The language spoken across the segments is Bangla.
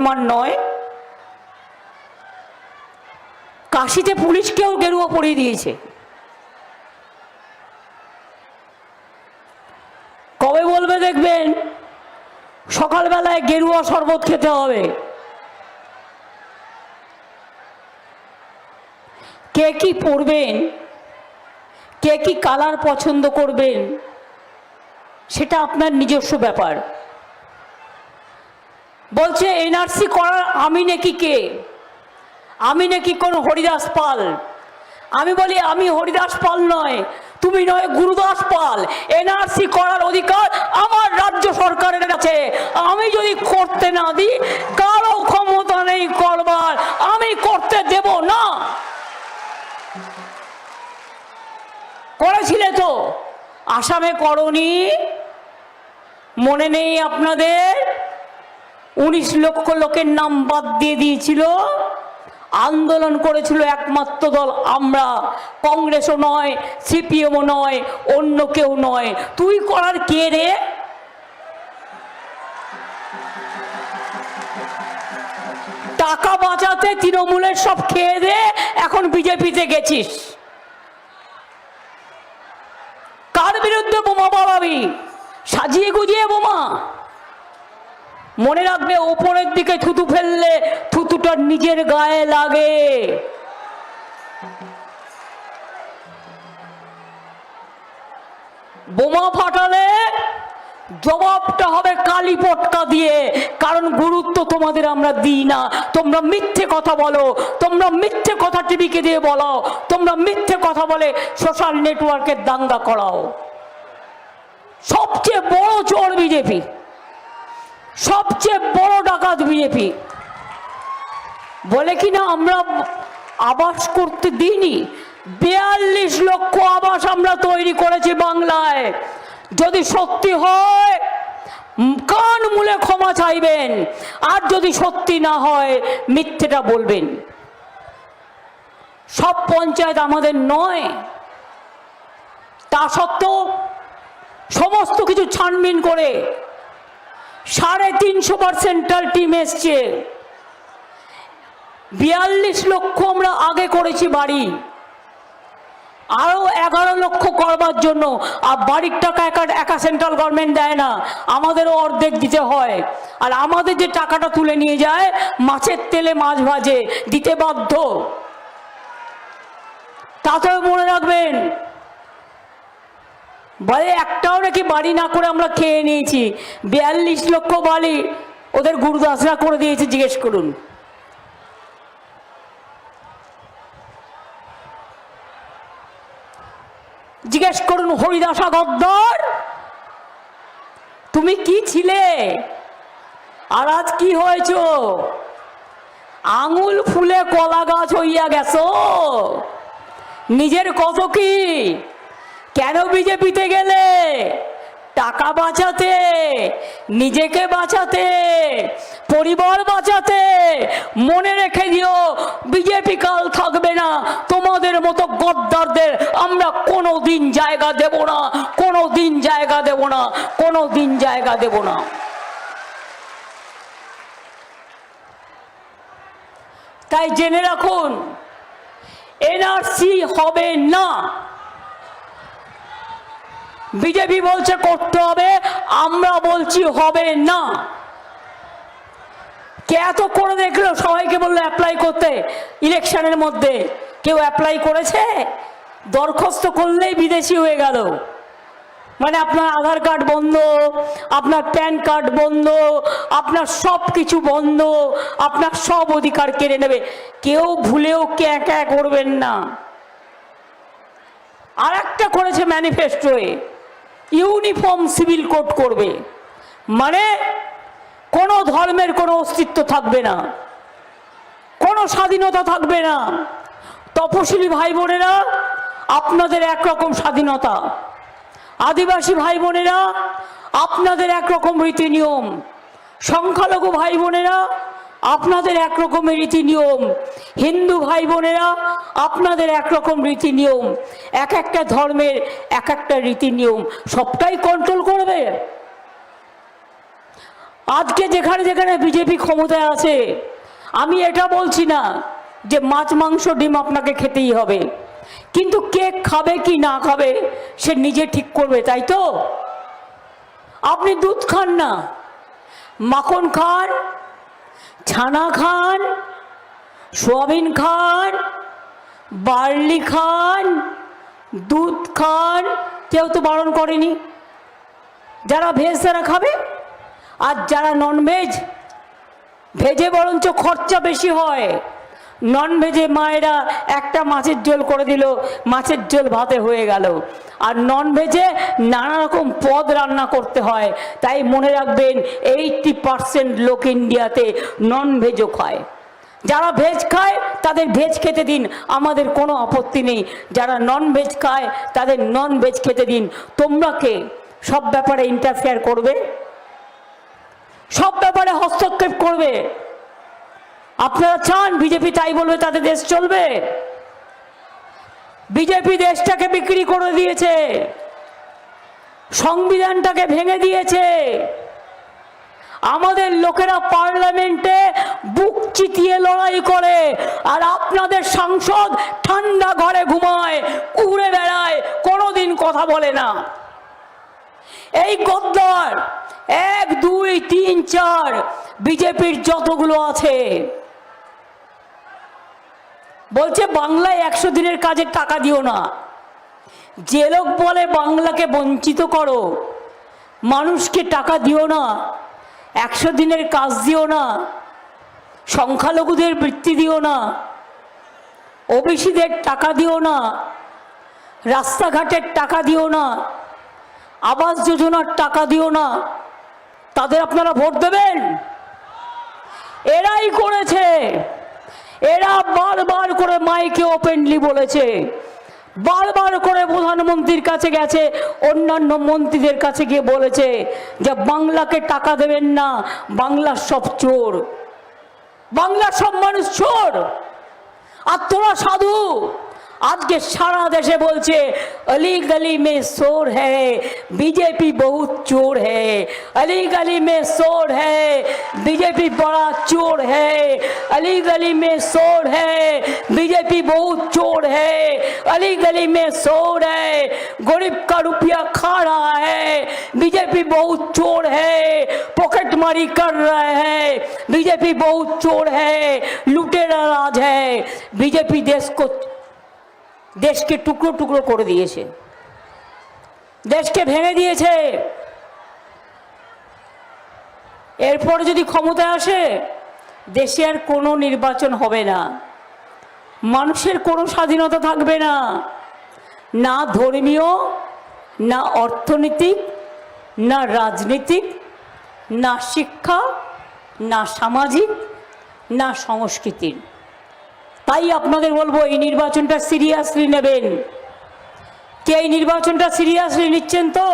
আমার নয়। কাশিতে পুলিশকেও গেরুয়া পরিয়ে দিয়েছে। কবে বলবে দেখবেন? সকালবেলায় গেরুয়া শরবত খেতে হবে। কে কি পড়বেন কে কি কালার পছন্দ করবেন? সেটা আপনার নিজস্ব ব্যাপার। বলছে, এনআরসি করার আমি নাকি কে? আমি নাকি কোন হরিদাস পাল? আমি বলি, আমি হরিদাস পাল নয়, তুমি নয় গুরুদাস পাল। এনআরসি করার অধিকার আমার রাজ্য সরকারের কাছে। আমি যদি করতে না দিই, কারও ক্ষমতা নেই করবার। আমি করতে দেব না। করেছিলে তো। আসামে করনি। মনে নেই আপনাদের? উনিশ লক্ষ লোকের নাম বাদ দিয়ে দিয়েছিল। আন্দোলন করেছিল একমাত্র দল। আমরা কংগ্রেসও নয়, সিপিএমও নয়, অন্য কেউ নয়। তুই করার কে রে? টাকা বাঁচাতে তৃণমূলের সব খেয়ে দে, এখন বিজেপিতে গেছিস। কার বিরুদ্ধে বোমা বাড়াবি সাজিয়ে গুজিয়ে বোমা। মনে রাখবে, ওপরের দিকে থুতু ফেললে থুতুটা নিজের গায়ে লাগে। বোমা ফাটালে জবাবটা হবে কালি পটকা দিয়ে, কারণ গুরুত্ব তোমাদের আমরা দিই না। তোমরা মিথ্যে কথা বলো, তোমরা মিথ্যে কথা টিভিকে দিয়ে বলো তোমরা মিথ্যে কথা বলে সোশ্যাল নেটওয়ার্কের দাঙ্গা করাও। সবচেয়ে বড় চোর বিজেপি। সবচেয়ে বড় ডাকাত বিজেপি বলে কিনা আমরা আবাস করতে দিইনি। বিয়াল্লিশ লক্ষ আবাস আমরা তৈরি করেছি বাংলায়। যদি সত্যি হয়, কান মূলে ক্ষমা চাইবেন। আর যদি সত্যি না হয়, মিথ্যেটা বলবেন। সব পঞ্চায়েত আমাদের নয়। তা সত্ত্বেও সমস্ত কিছু ছানবিন করে সাড়ে তিনশো বার সেন্ট্রাল টিম এসছে। বিয়াল্লিশ লক্ষ আমরা আগে করেছি বাড়ি। আরও এগারো লক্ষ করবার জন্য। আর বাড়ির টাকা একা একা সেন্ট্রাল গভর্নমেন্ট দেয় না। আমাদেরও অর্ধেক দিতে হয়। আর আমাদের যে টাকাটা তুলে নিয়ে যায়, মাছের তেলে মাছ ভাজে, দিতে বাধ্য। তাতেও মনে রাখবেন বলে একটাও নাকি বাড়ি না করে আমরা খেয়ে নিয়েছি। বিয়াল্লিশ লক্ষ বাড়ি ওদের গুরুদাসরা করে দিয়েছে, জিজ্ঞেস করুন। জিজ্ঞেস করুন, হরিদাসা গদ্দর, তুমি কি ছিলে? আর আজ কি হয়েছ? আঙুল ফুলে কলা গাছ হইয়া গেছো। নিজের কত কি? কেন বিজেপিতে গেলে? টাকা বাঁচাতে, নিজেকে বাঁচাতে, পরিবার বাঁচাতে, মনে রেখে দিও, বিজেপি কাল থাকবে না। তোমাদের মতো গদ্দারদের আমরা কোনো দিন জায়গা দেব না কোনো দিন জায়গা দেব না কোনো দিন জায়গা দেব না। তাই জেনে রাখুন, এনআরসি হবে না। বিজেপি বলছে করতে হবে, আমরা বলছি হবে না। কে এত করে দেখল সবাইকে বলল অ্যাপ্লাই করতে? ইলেকশনের মধ্যে কেউ অ্যাপ্লাই করেছে? দরখাস্ত করলেই বিদেশি হয়ে গেল। মানে আপনার আধার কার্ড বন্ধ, আপনার প্যান কার্ড বন্ধ, আপনার সব কিছু বন্ধ, আপনার সব অধিকার কেড়ে নেবে। কেউ ভুলেও ক্যা ক্যা করবেন না। আর একটা করেছে ম্যানিফেস্টোয়ে ইউনিফর্ম সিভিল কোড করবে। মানে কোনো ধর্মের কোনো অস্তিত্ব থাকবে না। কোনো স্বাধীনতা থাকবে না। তপশিলি ভাই বোনেরা, আপনাদের একরকম স্বাধীনতা। আদিবাসী ভাই বোনেরা, আপনাদের একরকম রীতি নিয়ম সংখ্যালঘু ভাই বোনেরা আপনাদের একরকমের রীতি নিয়ম। হিন্দু ভাই বোনেরা, আপনাদের একরকম রীতি নিয়ম। এক একটা ধর্মের এক একটা রীতি নিয়ম। সবটাই কন্ট্রোল করবে। আজকে যেখানে যেখানে বিজেপি ক্ষমতায় আছে, আমি এটা বলছি না যে মাছ, মাংস, ডিম আপনাকে খেতেই হবে। কিন্তু কে খাবে কি না খাবে, সে নিজে ঠিক করবে, তাই তো? আপনি দুধ খান না। মাখন খান ছানা খান, সোয়াবিন খান, বার্লি খান, দুধ খান, কেউ তো বারণ করেনি। যারা ভেজ তারা খাবে, আর যারা নন ভেজ বরঞ্চ খরচা বেশি হয়। নন ভেজে মায়েরা একটা মাছের ঝোল করে দিল, মাছের ঝোল ভাতে হয়ে গেল। আর নন ভেজে নানা রকম পদ রান্না করতে হয়। তাই মনে রাখবেন এইটটি পারসেন্ট লোক ইন্ডিয়াতে নন ভেজও খায়। যারা ভেজ খায়, তাদের ভেজ খেতে দিন, আমাদের কোনো আপত্তি নেই। যারা নন ভেজ খায়, তাদের নন ভেজ খেতে দিন। তোমরা কে? সব ব্যাপারে ইন্টারফেয়ার করবে? সব ব্যাপারে হস্তক্ষেপ করবে? আপনারা চান, বিজেপি তাই বলবে, তাদের দেশ চলবে? বিজেপি দেশটাকে বিক্রি করে দিয়েছে, সংবিধানটাকে ভেঙে দিয়েছে। আমাদের লোকেরা পার্লামেন্টে বুক চিতিয়ে লড়াই করে, আর আপনাদের সাংসদ ঠান্ডা ঘরে ঘুমায়, উড়ে বেড়ায়, কোনোদিন কথা বলে না। এই গদ্দার, এক, দুই, তিন, চার, বিজেপির যতগুলো আছে বলছে, বাংলায় একশো দিনের কাজের টাকা দিও না। যে লোক বলে বাংলাকে বঞ্চিত করো, মানুষকে টাকা দিও না, একশো দিনের কাজ দিও না, সংখ্যালঘুদের বৃত্তি দিও না, ওবিসিদের টাকা দিও না, রাস্তাঘাটের টাকা দিও না, আবাস যোজনার টাকা দিও না, তাদের আপনারা ভোট দেবেন? এরাই করেছে। এরা বারবার করে মাইকে ওপেনলি বলেছে। বারবার করে প্রধানমন্ত্রীর কাছে গেছে, অন্যান্য মন্ত্রীদের কাছে গিয়ে বলেছে যে বাংলাকে টাকা দেবেন না বাংলার সব চোর। বাংলার সব মানুষ চোর। আর তোরা সাধু। আজকে সারা দেশে বলছে अली गली में शोर है बीजेपी बहुत चोर है अली गली में शोर है बीजेपी बड़ा चोर है अली गली में शोर है बीजेपी बहुत चोर है अली गली में शोर है गरीब का रुपया खा रहा है बीजेपी बहुत चोर है पॉकेट मारी कर रहे हैं बीजेपी बहुत चोर है लुटेरा राज है बीजेपी देश को দেশকে টুকরো টুকরো করে দিয়েছে। দেশকে ভেঙে দিয়েছে। এরপর যদি ক্ষমতায় আসে, দেশে আর কোনো নির্বাচন হবে না। মানুষের কোনো স্বাধীনতা থাকবে না। না ধর্মীয়, না অর্থনৈতিক, না রাজনীতিক, না শিক্ষা, না সামাজিক, না সংস্কৃতির। তাই আপনাদের বলব, এই নির্বাচনটা সিরিয়াসলি নেবেন। কে এই নির্বাচনটা সিরিয়াসলি নিচ্ছেন তো?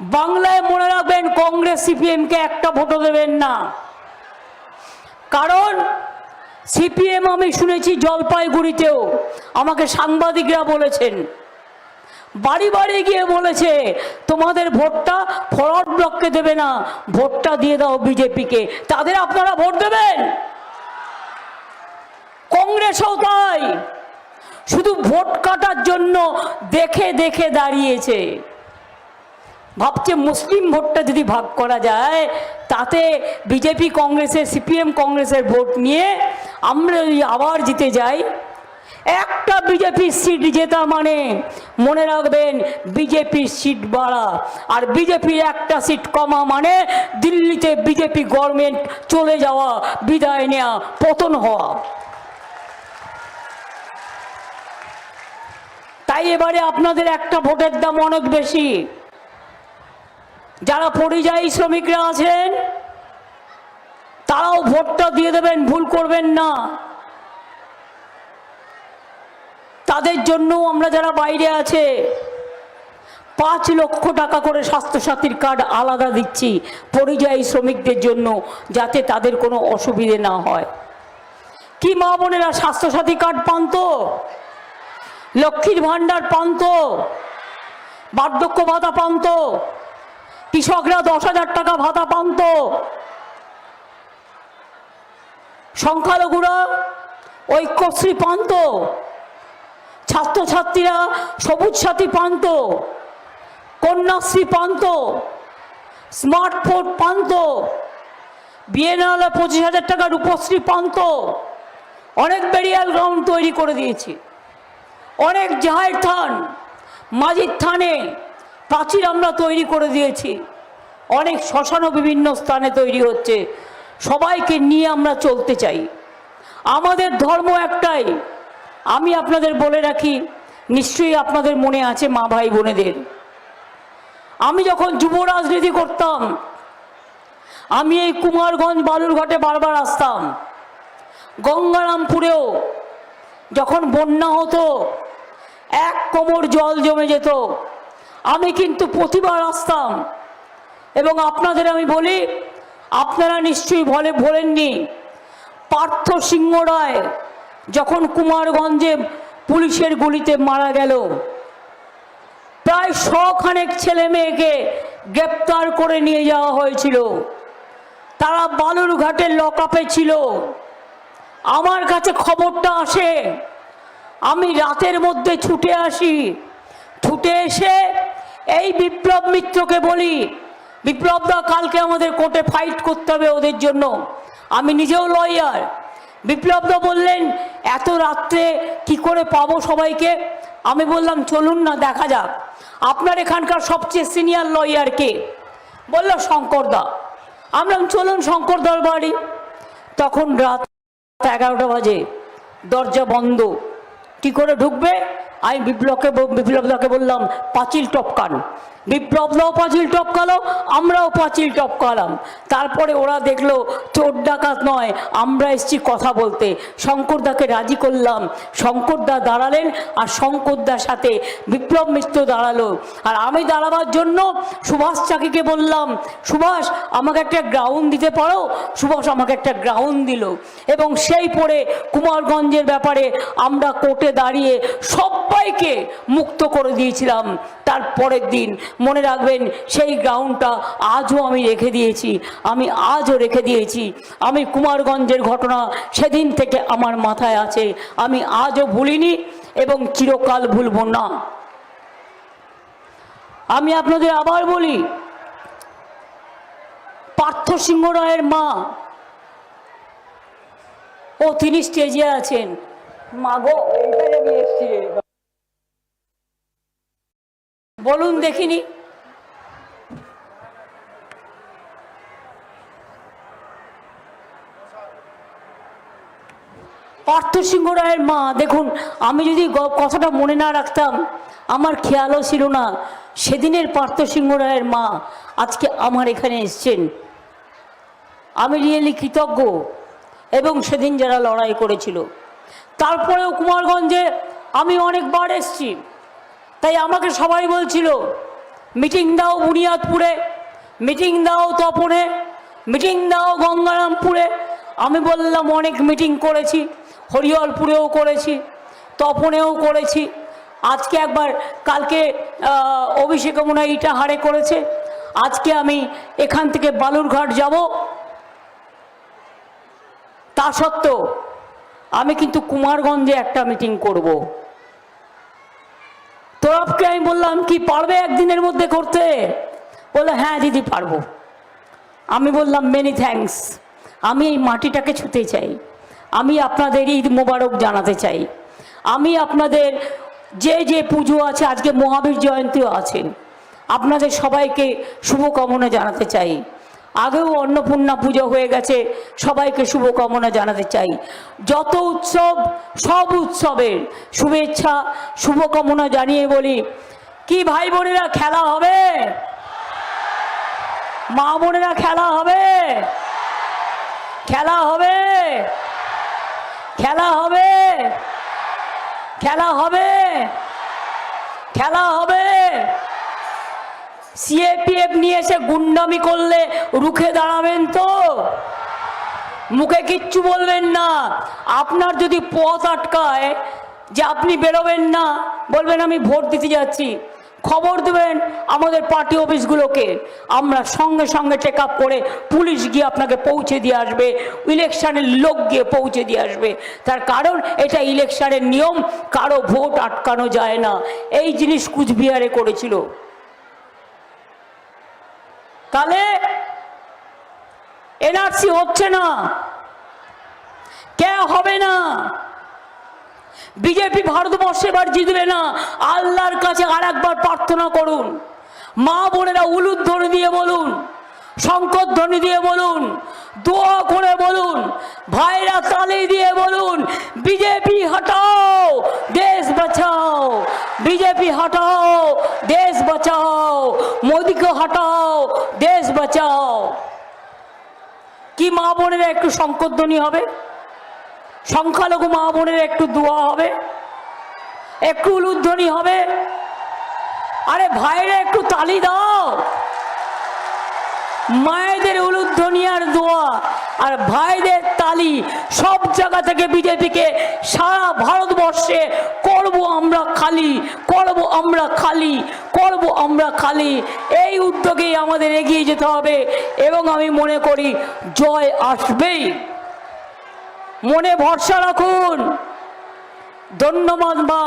বাংলায় মনে রাখবেন, কংগ্রেস, সিপিএমকে একটা ভোটও দেবেন না। কারণ, সিপিএম আমি শুনেছি জলপাইগুড়িতেও, আমাকে সাংবাদিকরা বলেছেন। বাড়ি বাড়ি গিয়ে বলেছে, তোমাদের ভোটটা ফরওয়ার্ড ব্লককে দেবে না, ভোটটা দিয়ে দাও বিজেপিকে। তাদের আপনারা ভোট দেবেন? কংগ্রেসও তাই। শুধু ভোট কাটার জন্য দেখে দেখে দাঁড়িয়েছে। ভাবছে মুসলিম ভোটটা যদি ভাগ করা যায়, তাতে বিজেপি কংগ্রেসের, সিপিএম কংগ্রেসের ভোট নিয়ে আমরা যদি আবার জিতে যাই, একটা বিজেপি সিট জেতা মানে মনে রাখবেন বিজেপির সিট বাড়া। আর বিজেপির একটা সিট কমা মানে দিল্লিতে বিজেপি গভর্নমেন্ট চলে যাওয়া, বিদায় নেওয়া পতন হওয়া। তাই এবারে আপনাদের একটা ভোটের দাম অনেক বেশি। যারা পরিযায়ী শ্রমিকরা আছেন, তারাও ভোটটা দিয়ে দেবেন, ভুল করবেন না। তাদের জন্য আমরা যারা বাইরে আছে, পাঁচ লক্ষ টাকা করে স্বাস্থ্যসাথীর কার্ড আলাদা দিচ্ছি পরিযায়ী শ্রমিকদের জন্য, যাতে তাদের কোনো অসুবিধে না হয়। কি মা বোনেরা, স্বাস্থ্যসাথী কার্ড পান তো? লক্ষ্মীর ভাণ্ডার পান তো বার্ধক্য ভাতা পান তো কৃষকরা দশ হাজার টাকা ভাতা পান্ত, সংখ্যালঘুরা ঐক্যশ্রী পান্ত, ছাত্রছাত্রীরা সবুজ সাথী পান্ত, কন্যাশ্রী পান্ত, স্মার্টফোন পান্ত বিএনএল পঁচিশ হাজার টাকা রূপশ্রী পান্ত, অনেক বেরিয়াল গ্রাউন্ড তৈরি করে দিয়েছি। অনেক জাহের থান মাঝির থানে প্রাচীর আমরা তৈরি করে দিয়েছি। অনেক শ্মশানও বিভিন্ন স্থানে তৈরি হচ্ছে। সবাইকে নিয়ে আমরা চলতে চাই। আমাদের ধর্ম একটাই। আমি আপনাদের বলে রাখি, নিশ্চয়ই আপনাদের মনে আছে মা ভাই বোনেদের। আমি যখন যুব রাজনীতি করতাম, আমি এই কুমারগঞ্জ বালুরঘাটে বারবার আসতাম। গঙ্গারামপুরেও যখন বন্যা হতো এক কোমর জল জমে যেত। আমি কিন্তু প্রতিবার আসতাম। এবং আপনাদের আমি বলি, আপনারা নিশ্চয়ই বলে বলেননি পার্থ সিংহ রায় যখন কুমারগঞ্জে পুলিশের গুলিতে মারা গেল, প্রায় শখানেক ছেলে মেয়েকে গ্রেপ্তার করে নিয়ে যাওয়া হয়েছিল। তারা বালুরঘাটের লকআপে ছিল। আমার কাছে খবরটা আসে আমি রাতের মধ্যে ছুটে আসি। ছুটে এসে এই বিপ্লব মিত্রকে বলি বিপ্লব দা কালকে আমাদের কোর্টে ফাইট করতে হবে ওদের জন্য। আমি নিজেও লয়ার বিপ্লব দা বললেন, এত রাত্রে কি করে পাবো সবাইকে? আমি বললাম, চলুন না, দেখা যাক। আপনার এখানকার সবচেয়ে সিনিয়র লয়ার কে? বলল, শঙ্করদা। আমরা চলুন, শঙ্করদার বাড়ি। তখন রাত এগারোটা বাজে, দরজা বন্ধ। কি করে ঢুকবে? আমি বিপ্লবকে বিপ্লব বিপ্লবদাকে বললাম পাঁচিল টপকান। বিপ্লবদাও পাঁচিল টপকালো, আমরাও পাঁচিল টপকালাম। তারপরে ওরা দেখল, চোর ডাকাত নয়, আমরা এসছি কথা বলতে। শঙ্করদাকে রাজি করলাম। শঙ্করদা দাঁড়ালেন আর শঙ্করদার সাথে বিপ্লব মিত্র দাঁড়াল। আর আমি দাঁড়াবার জন্য সুভাষ চাকিকে বললাম, সুভাষ, আমাকে একটা গ্রাউন্ড দিতে পারো? সুভাষ আমাকে একটা গ্রাউন্ড দিল। এবং সেই পরে কুমারগঞ্জের ব্যাপারে আমরা কোর্টে দাঁড়িয়ে সবাইকে মুক্ত করে দিয়েছিলাম। তার পরের দিন মনে রাখবেন সেই গ্রাউন্ডটা আজও আমি রেখে দিয়েছি। আমি আজও রেখে দিয়েছি। আমি কুমারগঞ্জের ঘটনা সেদিন থেকে আমার মাথায় আছে। আমি আজও ভুলিনি এবং চিরকাল ভুলব না। আমি আপনাদের আবার বলি, পার্থ সিংহ রায়ের মা ও তিনি স্টেজে আছেন। মাগো এইটাই আমি এসছি। বলুন দেখিনি। পার্থ সিংহ রায়ের মা, দেখুন, আমি যদি কথাটা মনে না রাখতাম, আমার খেয়ালও ছিল না। সেদিনের পার্থ সিংহ রায়ের মা আজকে আমার এখানে এসছেন। আমি রিয়েলি কৃতজ্ঞ, এবং সেদিন যারা লড়াই করেছিল। তারপরেও কুমারগঞ্জে আমি অনেকবার এসছি। তাই আমাকে সবাই বলছিল, মিটিং দাও বুনিয়াদপুরে, মিটিং দাও তপনে, মিটিং দাও গঙ্গারামপুরে। আমি বললাম, অনেক মিটিং করেছি, হরিহরপুরেও করেছি, তপনেও করেছি। আজকে একবার, কালকে অভিষেক মনে হয় ইটা হারে করেছে। আজকে আমি এখান থেকে বালুরঘাট যাব। তা সত্ত্বেও, আমি কিন্তু কুমারগঞ্জে একটা মিটিং করব। তোরফকে আমি বললাম, কি পারবে একদিনের মধ্যে করতে? বলল হ্যাঁ দিদি, পারব। আমি বললাম মেনি থ্যাঙ্কস আমি এই মাটিটাকে ছুতে চাই। আমি আপনাদের ঈদ মোবারক জানাতে চাই। আমি আপনাদের যে যে পুজো আছে, আজকে মহাবীর জয়ন্তীও আছেন আপনাদের সবাইকে শুভকামনা জানাতে চাই। আগেও অন্নপূর্ণা পুজো হয়ে গেছে। সবাইকে শুভকামনা জানাতে চাই। যত উৎসব, সব উৎসবের শুভেচ্ছা, শুভকামনা জানিয়ে বলি, কি ভাই বোনেরা, খেলা হবে? মা বোনেরা, খেলা হবে? খেলা হবে? খেলা হবে? খেলা হবে? খেলা হবে? সিএপিএফ নিয়ে এসে গুন্ডামি করলে রুখে দাঁড়াবেন তো? মুখে কিচ্ছু বলবেন না। আপনার যদি পথ আটকায় যে আপনি বেরোবেন না, বলবেন আমি ভোট দিতে যাচ্ছি। খবর দেবেন আমাদের পার্টি অফিসগুলোকে। আমরা সঙ্গে সঙ্গে চেক আপ করে পুলিশ গিয়ে আপনাকে পৌঁছে দিয়ে আসবে, ইলেকশনের লোক গিয়ে পৌঁছে দিয়ে আসবে। তার কারণ এটা ইলেকশনের নিয়ম, কারও ভোট আটকানো যায় না। এই জিনিস কুচবিহারে করেছিল। তাহলে এনআরসি হচ্ছে না। কে হবে না। বিজেপি ভারতবর্ষে এবার জিতবে না। আল্লাহর কাছে আর একবার প্রার্থনা করুন। মা বোনেরা উলুদ ধরে দিয়ে বলুন। শঙ্কর ধ্বনি দিয়ে বলুন, দোয়া করে বলুন, ভাইরা তালি দিয়ে বলুন বিজেপি হটাও, দেশ বাঁচাও বিজেপি হটাও, দেশ বাঁচাও, মোদিকে হটাও, দেশ বাঁচাও। কি মা বোনেরা একটু শঙ্করধ্বনি হবে? সংখ্যালঘু মা বোনের একটু দোয়া হবে? একটু উলুধ্বনি হবে? আরে ভাইরে, একটু তালি দাও। মায়েদের উলুধ্বনি আর দোয়া আর ভাইদের তালি সব জায়গা থেকে বিজেপিকে সারা ভারতবর্ষে করব আমরা খালি, করব আমরা খালি, করব আমরা খালি। এই উদ্যোগেই আমাদের এগিয়ে যেতে হবে এবং আমি মনে করি জয় আসবেই। মনে ভরসা রাখুন। ধন্যবাদ মা।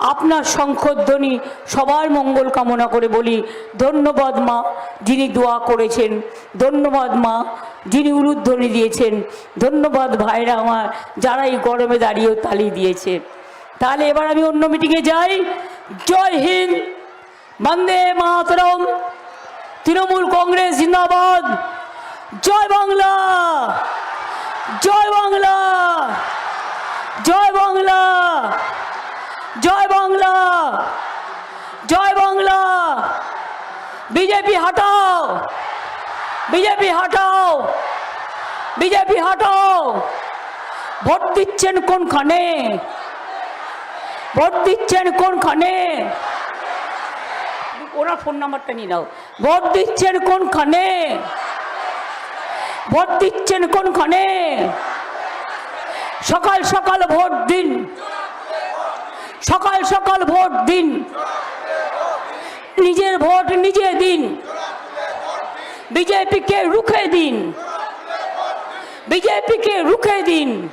আপনার শঙ্খধ্বনি সবার মঙ্গল কামনা করে বলি, ধন্যবাদ মা যিনি দোয়া করেছেন, ধন্যবাদ মা যিনি উলুধ্বনি দিয়েছেন, ধন্যবাদ ভাইরা আমার যারা এই গরমে দাঁড়িয়েও তালি দিয়েছে। তাহলে এবার আমি অন্য মিটিংয়ে যাই। জয় হিন্দ, বন্দে মাতরম, তৃণমূল কংগ্রেস জিন্দাবাদ। জয় বাংলা জয় বাংলা জয় বাংলা। জয় বাংলা। জয় বাংলা। বিজেপি হটাও। বিজেপি হটাও। বিজেপি হটাও। ভোট দিচ্ছেন কোনখানে? ভোট দিচ্ছেন কোনখানে? ওনার ফোন নাম্বারটা নিয়ে নাও। ভোট দিচ্ছেন কোনখানে? ভোট দিচ্ছেন কোনখানে? সকাল সকাল ভোট দিন। সকাল সকাল ভোট দিন। নিজের ভোট নিজে দিন। বিজেপিকে রুখে দিন। বিজেপিকে রুখে দিন।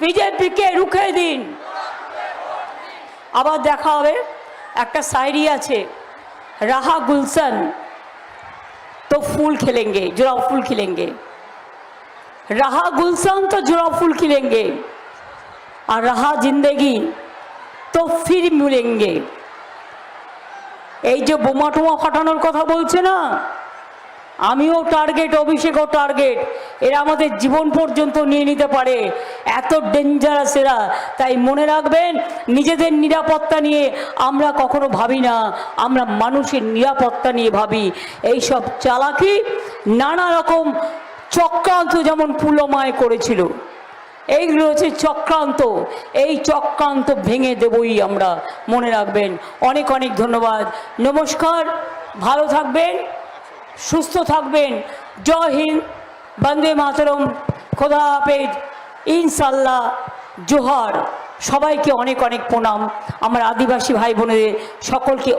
বিজেপিকে রুখে দিন। আবার দেখা হবে, একটা সাইরি আছে, রাহা গুলশন। তো ফুল খেলেঙ্গে, জোড়া ফুল খেলেঙ্গে। রাহা গুলশন তো জোড়া ফুল খেলেঙ্গে। और रहा जिंदगी तो फिर मिलेंगे এই যে বোমা টোমা ফাটানোর কথা বলছে না আমিও টার্গেট অভিষেকও টার্গেট এরা আমাদের জীবন পর্যন্ত নিয়ে নিতে পারে এত ডেঞ্জারাস এরা তাই মনে রাখবেন নিজেদের নিরাপত্তা নিয়ে আমরা কখনো ভাবি না আমরা মানুষের নিরাপত্তা নিয়ে ভাবি এই সব চালাকি নানা রকম চক্রান্ত যেমন পুলমায় করেছিল এইগুলো হচ্ছে চক্রান্ত। এই চক্রান্ত ভেঙে দেবই আমরা। মনে রাখবেন। অনেক অনেক ধন্যবাদ। নমস্কার। ভালো থাকবেন। সুস্থ থাকবেন। জয় হিন্দ। বন্দে মাতরম। খোদা হাফেজ। ইনশাল্লাহ জোহার। সবাইকে অনেক অনেক প্রণাম। আমার আদিবাসী ভাই বোনেদের সকলকে